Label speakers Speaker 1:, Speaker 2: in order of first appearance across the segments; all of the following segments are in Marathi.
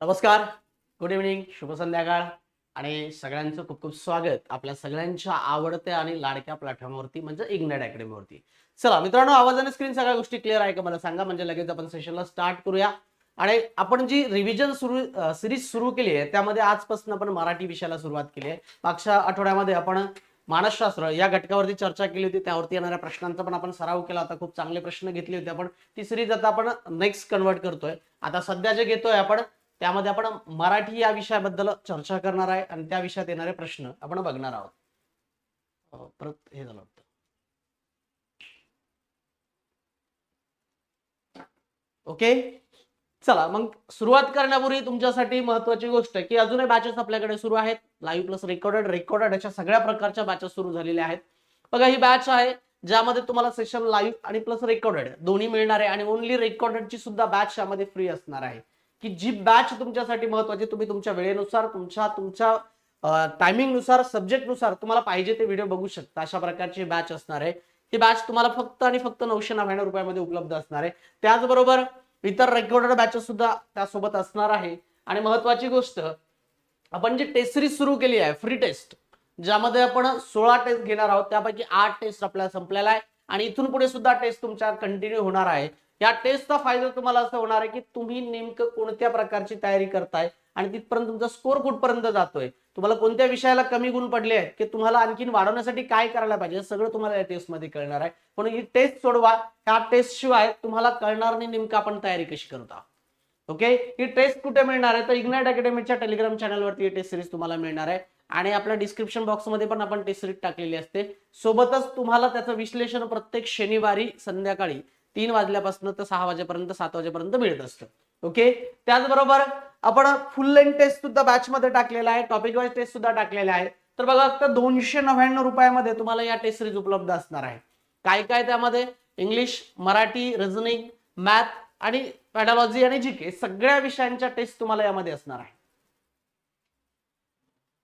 Speaker 1: नमस्कार. गुड इव्हनिंग शुभ संध्याकाळ. आणि सगळ्यांचं खूप खूप स्वागत आपल्या सगळ्यांच्या आवडत्या आणि लाडक्या प्लॅटफॉर्मवरती म्हणजे इग्नाइट अकॅडमीवरती चला मित्रांनो आवाजाने स्क्रीन सगळ्या गोष्टी क्लिअर आहे का मला सांगा? म्हणजे लगेच आपण सेशनला स्टार्ट करूया. आणि आपण जी रिव्हिजन सुरू सिरीज सुरू केली आहे त्यामध्ये आजपासून आपण मराठी विषयाला सुरुवात केली आहे. मागच्या आठवड्यामध्ये आपण मानसशास्त्र या घटकावरती चर्चा केली होती. त्यावरती येणाऱ्या प्रश्नांचा पण आपण सराव केला. होता खूप चांगले प्रश्न घेतले होते आपण. ती सिरीज आता आपण नेक्स्ट कन्वर्ट करतोय. आता सध्या जे घेतोय आपण त्यामध्ये आपण मराठी या विषयाबद्दल चर्चा करणार आहे आणि त्या विषयात येणारे प्रश्न आपण बघणार आहोत. परत हे झालं वाटतं. ओके? चला मग सुरुवात करण्यापूर्वी तुमच्यासाठी महत्वाची गोष्ट आहे की अजूनही बॅचेस आपल्याकडे सुरू आहेत. लाईव्ह प्लस रेकॉर्डेड रेकॉर्डेड अशा सगळ्या प्रकारच्या बॅचेस सुरू झालेल्या आहेत. बघा ही बॅच आहे ज्यामध्ये तुम्हाला सेशन लाईव्ह आणि प्लस रेकॉर्डेड दोन्ही मिळणार आहे आणि ओनली रेकॉर्डेडची सुद्धा बॅच यामध्ये फ्री असणार आहे. की जी बॅच तुमच्यासाठी महत्वाची तुम्ही तुमच्या वेळेनुसार तुमच्या तुमच्या टायमिंगनुसार सब्जेक्टनुसार तुम्हाला पाहिजे ते व्हिडिओ बघू शकता. अशा प्रकारची बॅच असणार आहे. ही बॅच तुम्हाला फक्त आणि फक्त नऊशे नव्याण्णव रुपयामध्ये उपलब्ध असणार आहे. त्याचबरोबर इतर रेकॉर्डेड बॅचेस सुद्धा त्यासोबत असणार आहे. आणि महत्वाची गोष्ट आपण जी टेस्ट सिरीज सुरू केली आहे फ्री टेस्ट ज्यामध्ये आपण सोळा टेस्ट घेणार आहोत त्यापैकी आठ टेस्ट आपल्याला संपलेला आहे. आणि इथून पुढे सुद्धा टेस्ट तुमच्या कंटिन्यू होणार आहे. या टेस्टचा फायदा तुम्हाला असं होणार आहे की तुम्ही नेमकं कोणत्या प्रकारची तयारी करताय आणि तिथपर्यंत तुमचा स्कोर कुठपर्यंत जातोय? तुम्हाला कोणत्या विषयाला कमी गुण पडले आहेत की तुम्हाला आणखीन वाढवण्यासाठी काय करायला पाहिजे सगळं तुम्हाला या टेस्टमध्ये कळणार आहे. पण ही टेस्ट सोडवा. ह्या टेस्ट शिवाय तुम्हाला कळणार नाही नेमकं आपण तयारी कशी करत आहोत. ओके ही टेस्ट कुठे मिळणार आहे? तर इग्नाइट अकॅडमीच्या टेलिग्राम चॅनलवरती ही टेस्ट सिरीज तुम्हाला मिळणार आहे. आणि आपल्या डिस्क्रिप्शन बॉक्समध्ये पण आपण टेस्ट सिरीज टाकलेली असते. सोबतच तुम्हाला त्याचं विश्लेषण प्रत्येक शनिवारी संध्याकाळी तीन वाजल्यापासून तर सहा वाजेपर्यंत सात वाजेपर्यंत मिळत असतं. ओके त्याचबरोबर आपण फुल लेंथ टेस्ट सुद्धा बॅच मध्ये टाकलेला आहे टॉपिक वाईज टेस्ट सुद्धा टाकलेला आहे. तर बघा फक्त दोनशे नव्याण्णव रुपयामध्ये तुम्हाला या टेस्ट सिरीज उपलब्ध असणार आहे. काय काय त्यामध्ये? इंग्लिश मराठी रिझनिंग मॅथ आणि पॅडॉलॉजी आणि जी के सगळ्या विषयांच्या टेस्ट तुम्हाला यामध्ये असणार आहे.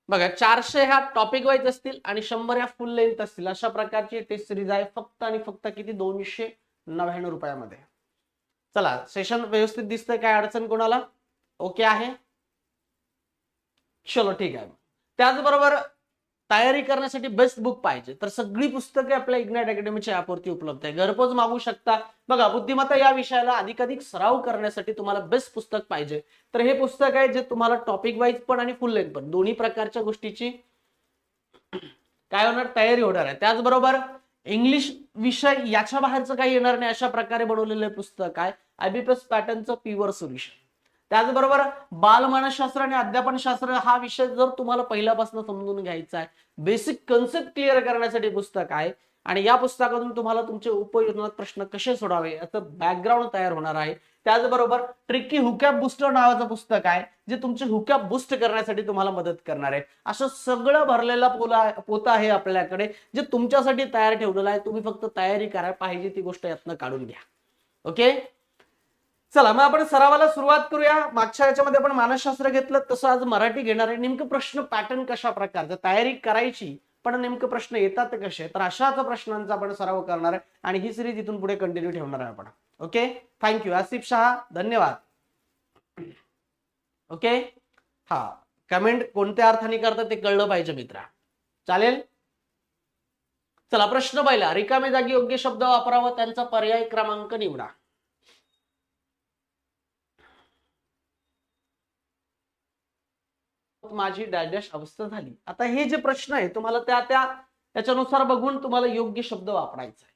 Speaker 1: बघा चारशे ह्या टॉपिक वाईज असतील आणि शंभर ह्या फुल लेंथ असतील अशा प्रकारची टेस्ट सिरीज आहे. फक्त आणि फक्त किती? दोनशे नव्याण्णव रुपयामध्ये. चला सेशन व्यवस्थित दिसतंय काय अडचण कोणाला? ओके आहे? चलो ठीक आहे. त्याचबरोबर तयारी करण्यासाठी बेस्ट बुक पाहिजे. तर सगळी पुस्तके आपल्या इग्नाइट अकॅडमीच्या ऍपवरती उपलब्ध आहे. घरपोच मागू शकता. बघा बुद्धिमत्ता या विषयाला अधिकाधिक सराव करण्यासाठी तुम्हाला बेस्ट पुस्तक पाहिजे. तर हे पुस्तक आहे जे तुम्हाला टॉपिक वाईज पण आणि फुल लेंथ पण दोन्ही प्रकारच्या गोष्टीची काय होणार? तयारी होणार आहे. त्याचबरोबर इंग्लिश विषय याच्या बाहेरचं काही येणार नाही अशा प्रकारे बनवलेलं पुस्तक आहे. आयबीपीएस पॅटर्नचं प्युअर सोल्युशन त्याचबरोबर बालमानसशास्त्र आणि अध्यापनशास्त्र हा विषय जर तुम्हाला पहिल्यापासून समजून घ्यायचा आहे बेसिक कन्सेप्ट क्लिअर करण्यासाठी पुस्तक आहे. आणि या पुस्तकातून तुम्हाला तुमचे उपयोजनात प्रश्न कसे सोडावे याचं बॅकग्राऊंड तयार होणार आहे. त्याचबरोबर ट्रिकी हुकॅप बुस्टर नावाचं पुस्तक आहे जे तुमचे हुकॅप बुस्ट करण्यासाठी तुम्हाला मदत करणार आहे. असं सगळं भरलेला पोला पोता आहे आपल्याकडे जे तुमच्यासाठी तयार ठेवलेलं आहे. तुम्ही फक्त तयारी करा पाहिजे ती गोष्ट यातनं काढून घ्या. ओके चला मग आपण सरावाला सुरुवात करूया. मागच्या याच्यामध्ये आपण मानसशास्त्र घेतलं तसं आज मराठी घेणार आहे. नेमकं प्रश्न पॅटर्न कशा प्रकारचा तयारी करायची पण नेमकं प्रश्न येतात कसे? तर अशाच प्रश्नांचा आपण सराव करणार आहे आणि ही सिरीज इथून पुढे कंटिन्यू ठेवणार आहे आपण. ओके थँक्यू आसिफ शहा धन्यवाद. ओके हा. कमेंट कोणत्या अर्थाने करतात ते कळलं पाहिजे मित्रा. चालेल? चला प्रश्न पहिला. रिकामे जागी योग्य शब्द वापरावा त्यांचा पर्याय क्रमांक निवडा. माझी डॅश अवस्था झाली. आता हे जे प्रश्न आहे तुम्हाला त्या त्या त्याच्यानुसार बघून तुम्हाला योग्य शब्द वापरायचा आहे.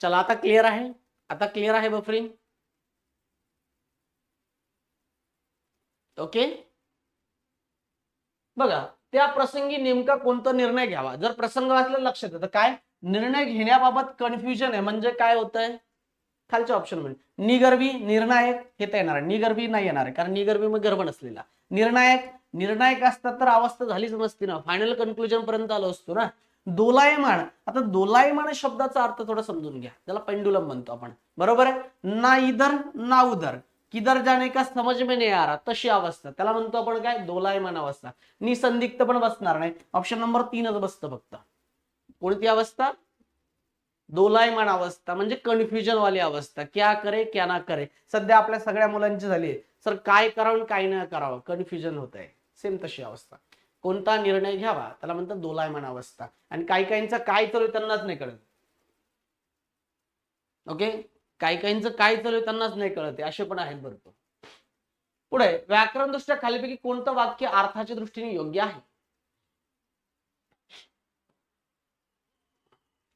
Speaker 1: चला आता क्लिअर आहे? आता क्लिअर आहे बफरिंग? ओके बघा त्या प्रसंगी नेमका कोणता निर्णय घ्यावा? जर प्रसंग वाचला लक्षात येतं काय? निर्णय घेण्याबाबत कन्फ्युजन आहे. म्हणजे काय होतंय? खालच्या ऑप्शनमध्ये. निगर्भी निर्णायक हे तर येणार आहे. निगर्भी नाही येणार आहे. कारण निगर्भी मग गर्भ नसलेला. निर्णायक निर्णायक असतात तर अवस्था झालीच नसती ना. फायनल कन्क्लुजन पर्यंत आलो असतो ना. दोलायमान. आता दोलायमान शब्दाचा अर्थ थोडा समजून घ्या. त्याला पेंडुलम म्हणतो आपण. बरोबर आहे? ना इधर ना उधर किधर जाने का समज में नाही आ रहा तशी अवस्था. त्याला म्हणतो आपण काय? दोलायमान अवस्था. निसंदिग्ध पण बसणार नाही. ऑप्शन नंबर तीनच बसतं फक्त. कोणती अवस्था? दोलायमान अवस्था. म्हणजे कन्फ्युजन वाली अवस्था. क्या करे क्या ना करे. सध्या आपल्या सगळ्या मुलांची झाली सर काय करावं काय न करावं? कन्फ्युजन होत आहे सेम तशी अवस्था. कोणता निर्णय घ्यावा? त्याला म्हणतात दोलायमान अवस्था. आणि काही काहींचा काय चालू त्यांनाच नाही कळत. ओके काही काहींचं काय चालू आहे त्यांनाच नाही कळत असे पण आहेत भरपूर. पुढे व्याकरण दृष्ट्या खालीपैकी कोणतं वाक्य अर्थाच्या दृष्टीने योग्य आहे?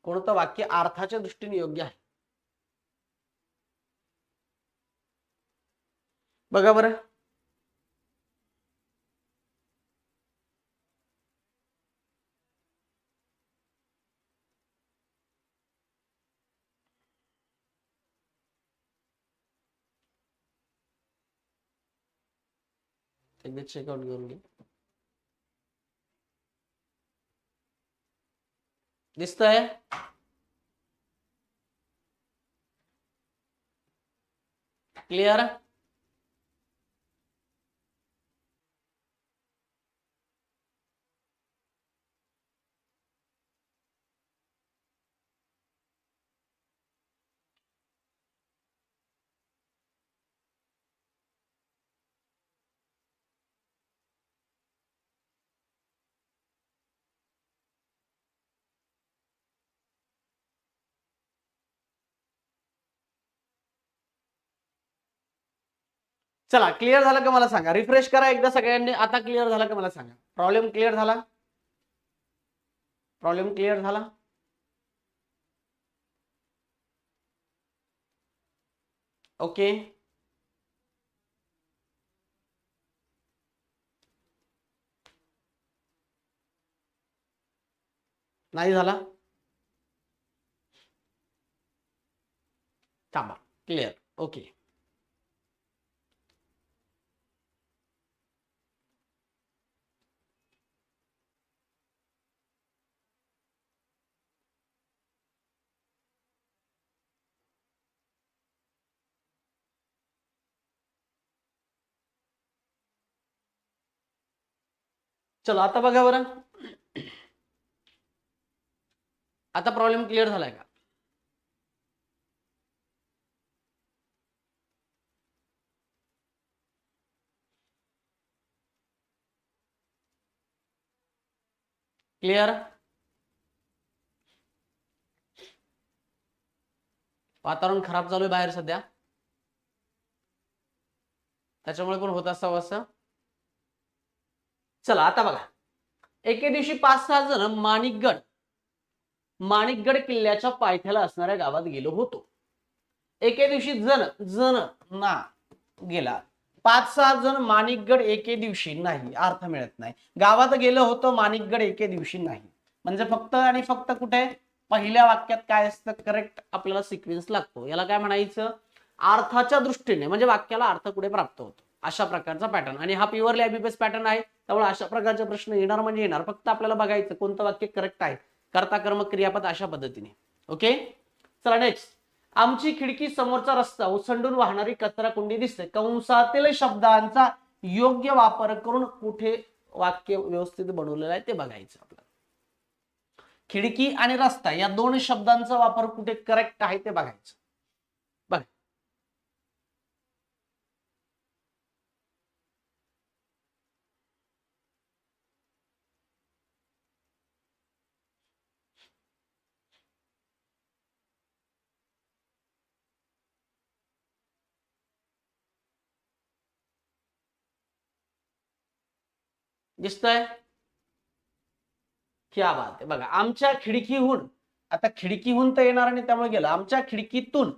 Speaker 1: कोणतं वाक्य अर्थाच्या दृष्टीने योग्य आहे? बघा बरं. एकदा चेकआउट करून घे दिसतंय क्लिअर चला क्लिअर झालं का मला सांगा? रिफ्रेश करा एकदा सगळ्यांनी. आता क्लिअर झालं का मला सांगा? प्रॉब्लेम क्लिअर झाला? प्रॉब्लेम क्लिअर झाला? ओके नाही झाला? थांबा. क्लिअर ओके चलो आता बघा बरं. आता प्रॉब्लेम क्लिअर झालाय का? क्लिअर वातावरण खराब चालू आहे बाहेर सध्या. त्याच्यामुळे पण होत असावं असं चला आता बघा. एके दिवशी पाच सहा जण माणिकगड माणिकगड किल्ल्याच्या पायथ्याला असणाऱ्या गावात गेलो होतो. एके दिवशी जण जण ना गेला. पाच सहा जण माणिकगड एके दिवशी नाही अर्थ मिळत नाही. गावात गेलं होतं माणिकगड एके दिवशी नाही. म्हणजे फक्त आणि फक्त कुठे? पहिल्या वाक्यात काय असतं? करेक्ट आपल्याला सिक्वेन्स लागतो. याला काय म्हणायचं? अर्थाच्या दृष्टीने म्हणजे वाक्याला अर्थ कुठे प्राप्त होतो? अशा प्रकारचा पॅटर्न आणि हा प्युअरली एबीपीएस पॅटर्न आहे. त्यामुळे अशा प्रकारचे प्रश्न येणार म्हणजे येणार. फक्त आपल्याला बघायचं कोणतं वाक्य करेक्ट आहे. कर्ता कर्म क्रियापद अशा पद्धतीने. ओके चला नेक्स्ट आमची खिडकी समोरचा रस्ता ओसंडून वाहणारी कचरा कुंडी दिसते. कंसातील शब्दांचा योग्य वापर करून कुठे वाक्य व्यवस्थित बनवलेलं आहे ते बघायचं आपल्याला. खिडकी आणि रस्ता या दोन शब्दांचा वापर कुठे करेक्ट आहे ते बघायचं बघा दिसतंय? क्या बात आहे. बघा आमच्या खिडकीहून आता खिडकीहून तर येणार आणि त्यामुळे गेलं. आमच्या खिडकीतून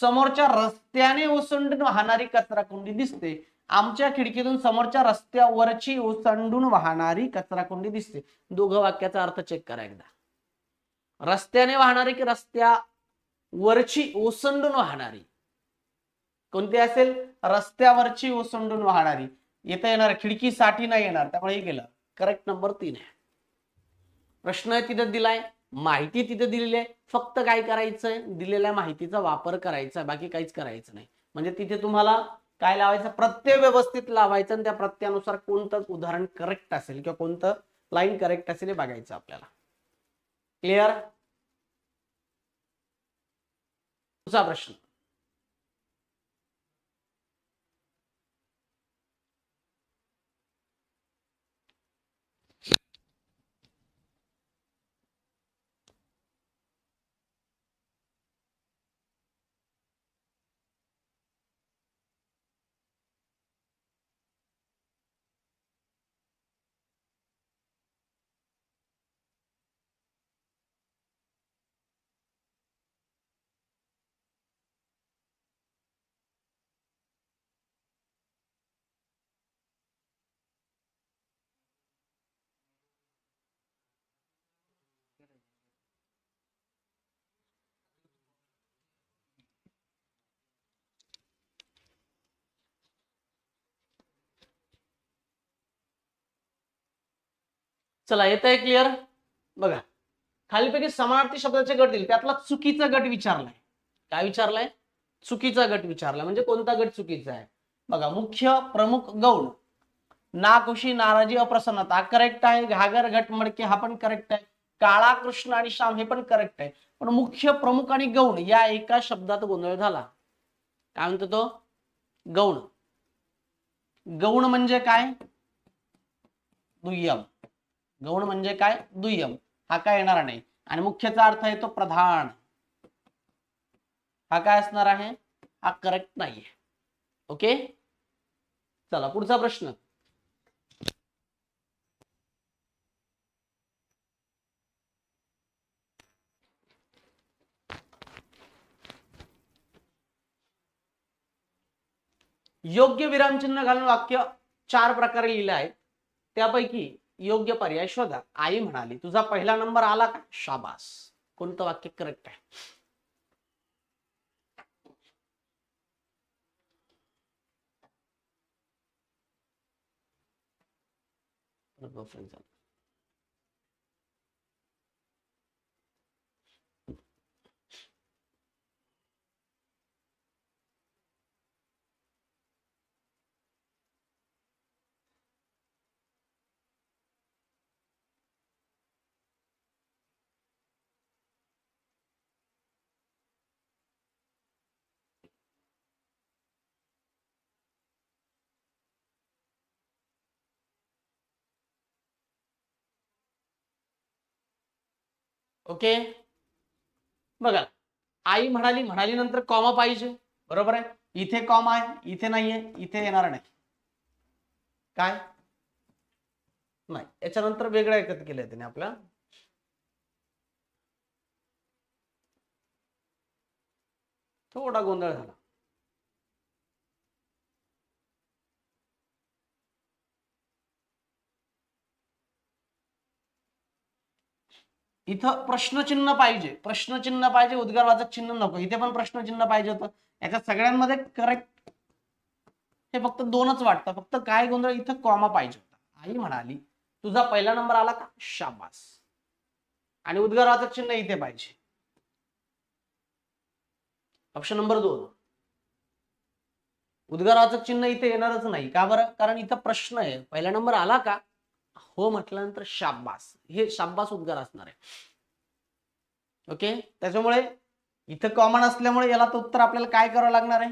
Speaker 1: समोरच्या रस्त्याने ओसंडून वाहणारी कचरा कुंडी दिसते. आमच्या खिडकीतून समोरच्या रस्त्यावरची ओसंडून वाहणारी कचरा कुंडी दिसते. दोघं वाक्याचा अर्थ चेक करा एकदा. रस्त्याने वाहणारी की रस्त्यावरची ओसंडून वाहणारी? कोणती असेल? रस्त्यावरची ओसंडून वाहणारी. येता येणार खिडकीसाठी नाही येणार त्यामुळे हे गेलं करेक्ट नंबर तीन आहे. प्रश्न तिथे दिलाय माहिती तिथे दिलेली आहे. फक्त काय करायचंय? दिलेल्या माहितीचा वापर करायचा बाकी काहीच करायचं नाही. म्हणजे तिथे तुम्हाला काय लावायचं? प्रत्यय व्यवस्थित लावायचं आणि त्या प्रत्ययानुसार कोणतं उदाहरण करेक्ट असेल किंवा कोणतं लाईन करेक्ट असेल हे बघायचं आपल्याला. क्लिअर दुसरा प्रश्न. चला येत आहे क्लिअर बघा. खालीपैकी समानार्थी शब्दाचे गट दिले. त्यातला चुकीचा गट विचारलाय. काय विचारलाय? चुकीचा गट विचारलाय. म्हणजे कोणता गट चुकीचा आहे? बघा मुख्य प्रमुख गौण. नाकुशी नाराजी अप्रसन्नता. करेक्ट आहे. घागर घट मडके हा पण करेक्ट आहे. काळा कृष्ण आणि श्याम हे पण करेक्ट आहे. पण मुख्य प्रमुख आणि गौण या एका शब्दात गोंधळ झाला. काय म्हणतो तो? गौण. गौण म्हणजे काय? दुय्यम. गौण म्हणजे काय? दुय्यम. हा काय येणार नाही. आणि मुख्यचा अर्थ आहे तो प्रधान. हा काय असणार आहे? हा करेक्ट नाहीये. ओके चला पुढचा प्रश्न. योग्य विरामचिन्ह घालून वाक्य चार प्रकारे लिहिलं आहे. त्यापैकी योग्य पर्याय शोधा. आई म्हणाली तुझा पहिला नंबर आला का? शाबास. कोणतं वाक्य करेक्ट आहे? girlfriend okay? बघा आई म्हणाली म्हणाली नंतर कॉमा पाहिजे. बरोबर आहे? इथे कॉमा आहे इथे नाहीये इथे येणार नाही. काय? नाही. याच्यानंतर वेगळं एकत्र केलंय त्याने आपल्या. थोडा गोंधळ झाला. इथं प्रश्नचिन्ह पाहिजे. प्रश्नचिन्ह पाहिजे उद्गारवाचक चिन्ह नको. इथे पण प्रश्नचिन्ह पाहिजे होतं. याच्यात सगळ्यांमध्ये करेक्ट हे फक्त दोनच वाटतं. फक्त काय गोंधळ इथं कॉमा पाहिजे होता. आई म्हणाली तुझा पहिला नंबर आला का? शाबास. आणि उद्गारवाचक चिन्ह इथे पाहिजे. ऑप्शन नंबर दोन. उद्गारवाचक चिन्ह इथे येणारच नाही. का बरं? कारण इथं प्रश्न आहे. पहिला नंबर आला का? हो म्हटल्यानंतर शाब्बास. हे शाब्बास उद्गार असणार आहे. ओके त्याच्यामुळे इथं कॉमन असल्यामुळे याला तर उत्तर आपल्याला काय करावं लागणार आहे?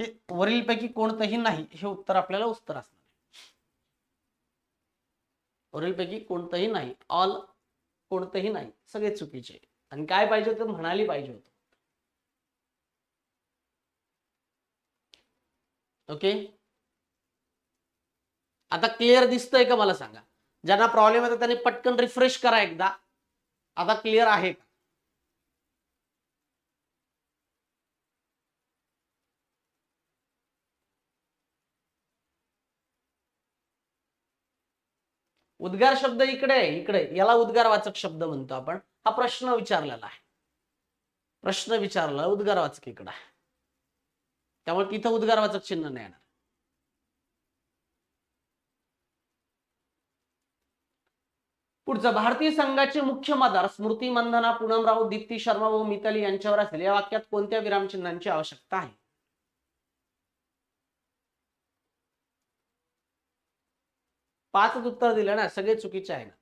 Speaker 1: हे वरीलपैकी कोणतंही नाही हे उत्तर आपल्याला उत्तर असणार आहे. वरीलपैकी कोणतंही नाही ऑल कोणतंही नाही सगळे चुकीचे आणि काय पाहिजे होतं? म्हणाली पाहिजे होतं. ओके आता क्लिअर दिसतंय का मला सांगा? ज्यांना प्रॉब्लेम येतात त्यांनी पटकन रिफ्रेश करा एकदा. आता क्लिअर आहे का? उद्गार शब्द इकडे आहे इकडे. याला उद्गारवाचक शब्द म्हणतो आपण. हा प्रश्न विचारलेला आहे. प्रश्न विचारला उद्गारवाचक इकडे आहे. त्यामुळे तिथं उद्गारवाचक चिन्ह नाही येणार. पुढचं भारतीय संघाचे मुख्य मदार स्मृती मंधना पूनम राऊत दीप्ती शर्मा व मिताली यांच्यावर असेल. या वाक्यात कोणत्या विरामचिन्हांची आवश्यकता आहे? पाचच उत्तर दिलं ना सगळे चुकीचे आहे ना.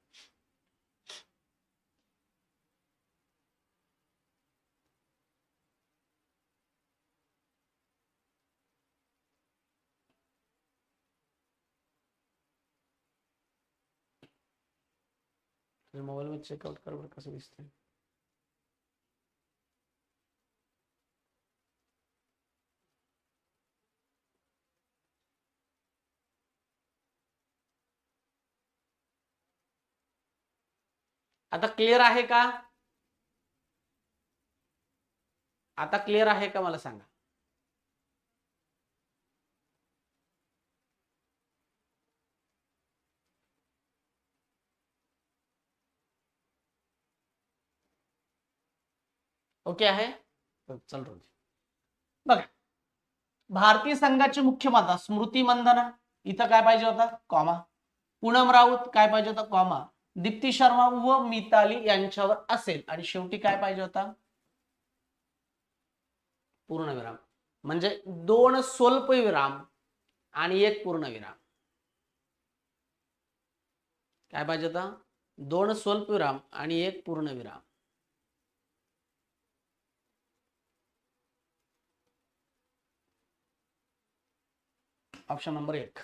Speaker 1: तुझ्या मोबाईलमध्ये चेकआउट कर बरं कसं दिसतंय आता क्लिअर आहे का आता क्लिअर आहे का मला सांगा ओके आहे? चल रोजी बघा भारतीय संघाची मुख्य माता स्मृती मंदना इथं काय पाहिजे होता? कॉमा. पूनम राऊत काय पाहिजे होता? कॉमा. दीप्ती शर्मा व मिताली यांच्यावर असेल. आणि शेवटी काय पाहिजे होता? पूर्णविराम. म्हणजे दोन स्वल्प विराम आणि एक पूर्णविराम. काय पाहिजे होता? दोन स्वल्प विराम आणि एक पूर्णविराम. ऑप्शन नंबर एक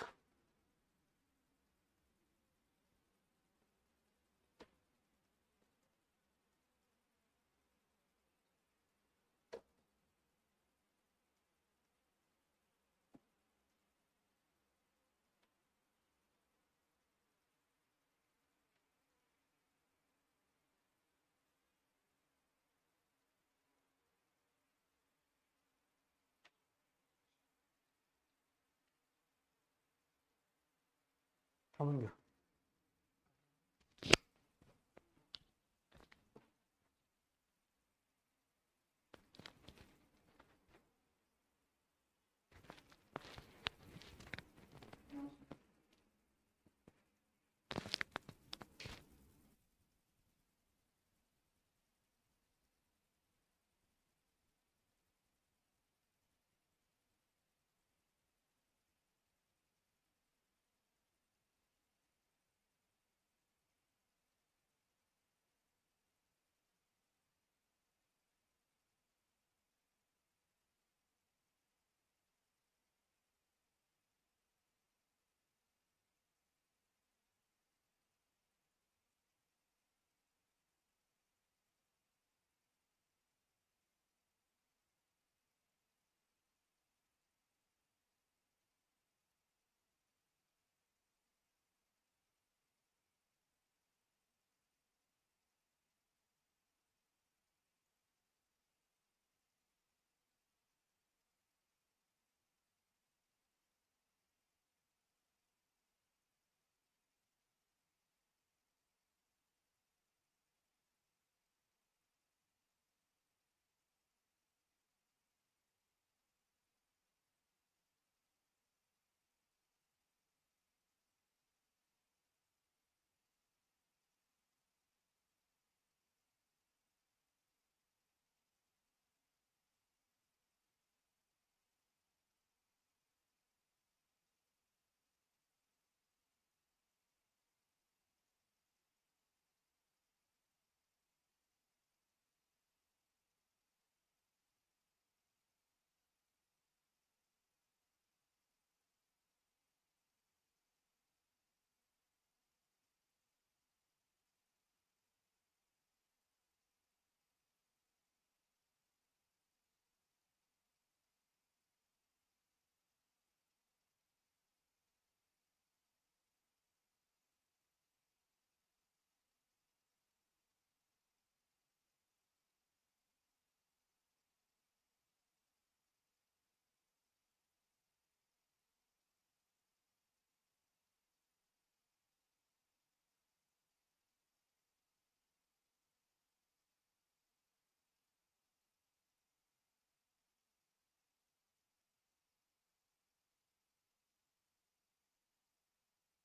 Speaker 1: थांबून घ्या